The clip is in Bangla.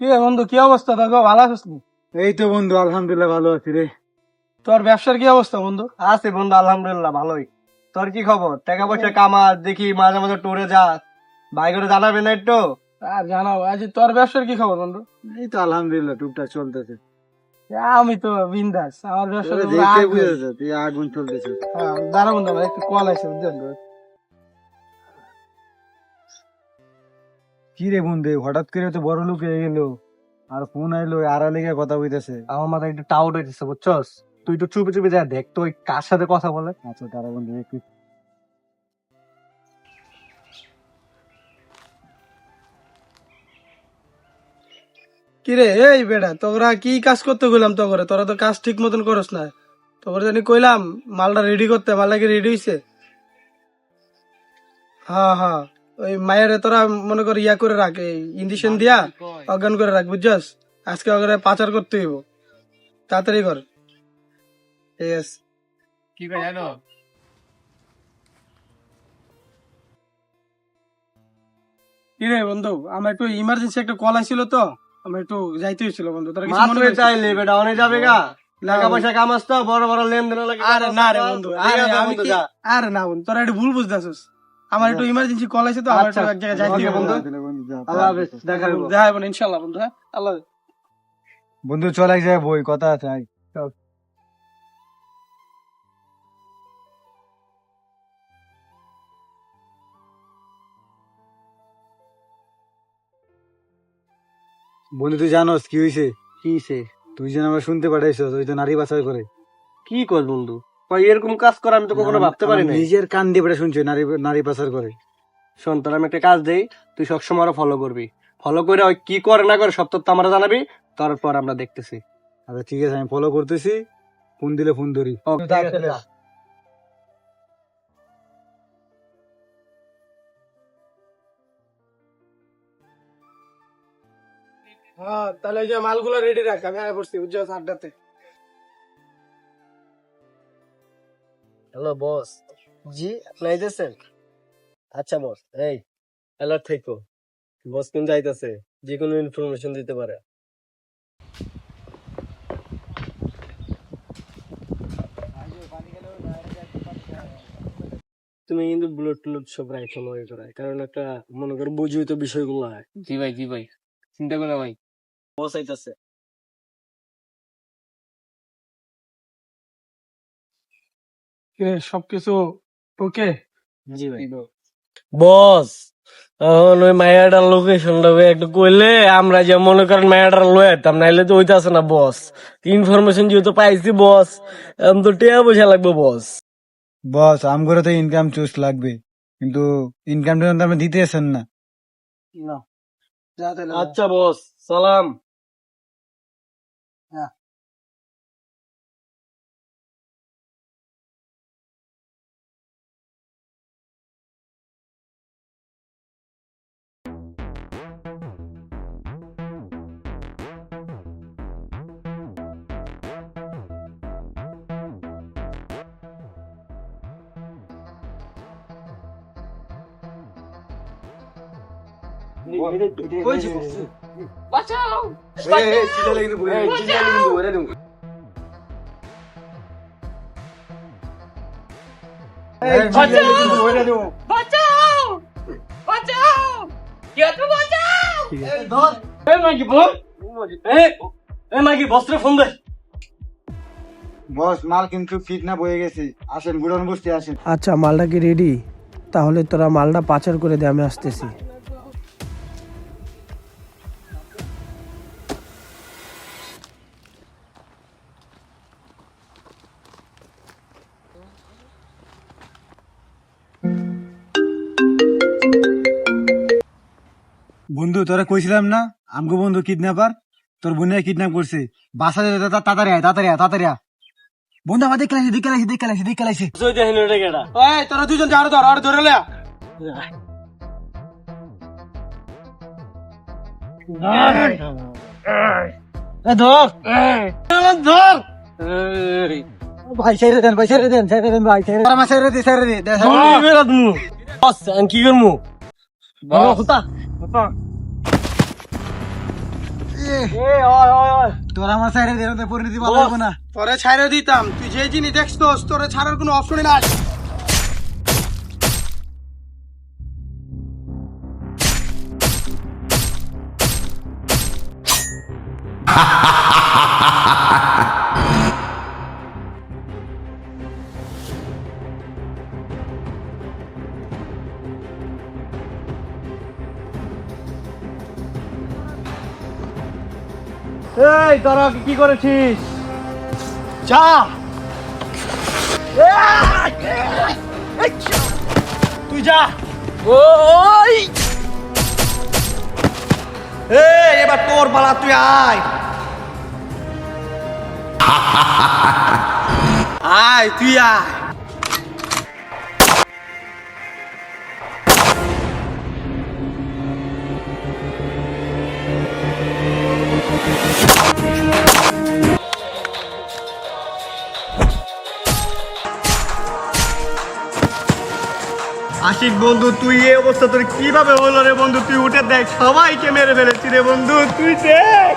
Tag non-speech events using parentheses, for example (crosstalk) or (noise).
কি রে বন্ধু কি অবস্থা? তোর ভালো আছিস এই তো বন্ধু আলহামদুলিল্লাহ ভালো আছি রে। তোর ব্যবসার কি অবস্থা বন্ধু? আছে বন্ধু আলহামদুলিল্লাহ ভালোই। তোর কি খবর? টাকা পয়সা কামা দেখি মাঝে মাঝে টুরে যা ভাই করে জানাবে না একটু? আর জানাও আজ তোর ব্যবসার কি খবর বন্ধু? এই তো আলহামদুলিল্লাহ টুকটাক চলতেছে। আমি তো বিন্দাস আমার ব্যবসা আগুন। চলতেছে। হ্যাঁ, দাঁড়া বন্ধু একটু কল আছে বুঝলেন কি রে বন্ধু, হঠাৎ করে তো বড় লোক হয়ে গেল। আর ফোন আইলো আর লেগে কথা বলতেছে আমার মাথায় একটু টাউট হইতেছে, বুঝছস? তুই একটু চুপে চুপে যা, দেখ তো ওই কার সাথে কথা বলে। আচ্ছা তারা বন্ধু একটু কি রে এই বেটা, তোরা কি কাজ করতে গেলাম তো করে তোরা তো কাজ ঠিক মতন করস না। তোর জানি কইলাম, মালটা রেডি করতে মালটা কি রেডি হইছে? হ্যাঁ হ্যাঁ। ওই মায়ের তোরা মনে কর ইয়া করে রাখ ইঞ্জেকশন দিয়া অজ্ঞান করে রাখ বুঝছস? আজকে ওকে পাচার করতে হইব। তাড়াতাড়ি কর। ঠিক আছে কি ভাই জানো? কি রে বন্ধু আমার একটু ইমার্জেন্সি একটা কল আসছিল তো আমার একটু যাইতে হয়েছিল বন্ধু তোরা কিছু মনে? চাইলে বেটা অনেক যাবে গা। টাকা পয়সা কামাস তো বড় বড় লেনদেন লাগে আরে না রে বন্ধু আরে আমি আরে না বন্ধু তোরা একটু ভুল বুঝতেছিস। আমার একটু ইমার্জেন্সি কল আছে তো আমার একটু এক জায়গায় যাইতে হবে। বন্ধু। বন্ধু আল্লাহ হাফেজ দেখা হবে ইনশাআল্লাহ বন্ধু হ্যাঁ? আল্লাহ বন্ধু চল এক জায়গায় বই কথা আছে। বন্ধু তুই জানোস কি হয়েছে কি সে তুই যেন আমার শুনতে পাঠাইছ ওই তো নারী বাছাই করে। কি কর বন্ধু? এরকম কাজ করা আমি তো কখনো ভাবতে পারি না নিজের কান দিয়ে বেটা শুনছি নারী নারী পাচার করে। শোন তোর আমি একটা কাজ দেই তুই সবসময় আরও ফলো করবি। ফলো করে ওই কি করে না করে সব তথ্য আমরা জানাবি তারপর আমরা দেখতেছি। আচ্ছা ঠিক আছে আমি ফলো করতেছি ফোন দিলে ফোন ধরি। হ্যাঁ তাহলে ওই যে মালগুলো রেডি রাখ আমি আয় পড়ছি বুঝছ আড্ডাতে। Hello boss. জি আপনি আইতেছেন? আচ্ছা বস এই অ্যালার্ট থেকো। বস কিন্তু আইতাছে যে কোনো ইনফরমেশন দিতে পারে। তুমি কিন্তু ব্লুট টুলুট সব রাইখো নয় করায় কারণ একটা মনে করো বুঝুই তো বিষয়গুলো হয়। জি ভাই জি ভাই। চিন্তা করো ভাই। বস আইতাছে। কি সবকিছু ওকে জি ভাই। বস এখন ওই মায়াটার লোকেশনটা একটু কইলে আমরা যে মনে করেন মায়াটার লয়ে যেতাম নাইলে তো হইতাছে না বস। ইনফরমেশন যেহেতু পাইছি বস এখন তো টিয়া পয়সা লাগবে বস। বস আমগরে তো ইনকাম চুজ লাগবে কিন্তু ইনকামটা তো আপনি দিতে আসেন না আচ্ছা বস সালাম। বাঁচাও! বাঁচাও! বাঁচাও! কে তো বাঁচাও? এ মাগি বল। এ এ মাগি বস্ত্রে ফোন দে। বস মাল কিন্তু কিডন্যাপ হয়ে গেছে। আসেন গুড়ন বসতে আসেন। আচ্ছা মালটা কি রেডি তাহলে তোরা মালটা পাচার করে দে আমি আসতেছি। বন্ধু তোরা কইছিলাম না আমগো বন্ধু কিডন্যাপার তোর বোনে কিডন্যাপ করছে। বাসা তাড়াতাড়ি আয় তাড়াতাড়ি আয় তাড়াতাড়ি আয়। বন্ধু আমার দেখে লাইছি দেখে লাইছি দেখে লাইছি দেখে লাইছি। তুই দেখেন ওটা কেডা ওই তোরা দুজন যাও ধর আর ধরে লে। ধর। ধর। ভাই ছেড়ে দেন ভাই ছেড়ে দেন ছেড়ে দেন ভাই ছেড়ে আমার ছেড়ে দি ছেড়ে দি দে, ছেড়ে দি। বস আমি কি হতা ওই ওই তোর আমার সাইডে দেরতে পরিণতি ভালো না। পরে ছাইরে দিতাম। তুই যে জিনিস দেখছস তোরে ছাড়ার কোনো অপশনই নাই। (laughs) এই, তোরা কি করেছিস? যা! তুই যা! ওই! এবার তোর পালা তুই আয়! (laughs) আয়, তুই আয়! আশিক বন্ধু, তুই এই অবস্থা তোর কীভাবে হলো রে বন্ধু? তুই উঠে দেখ, সবাইকে মেরে ফেলেছি রে বন্ধু, তুই দেখ।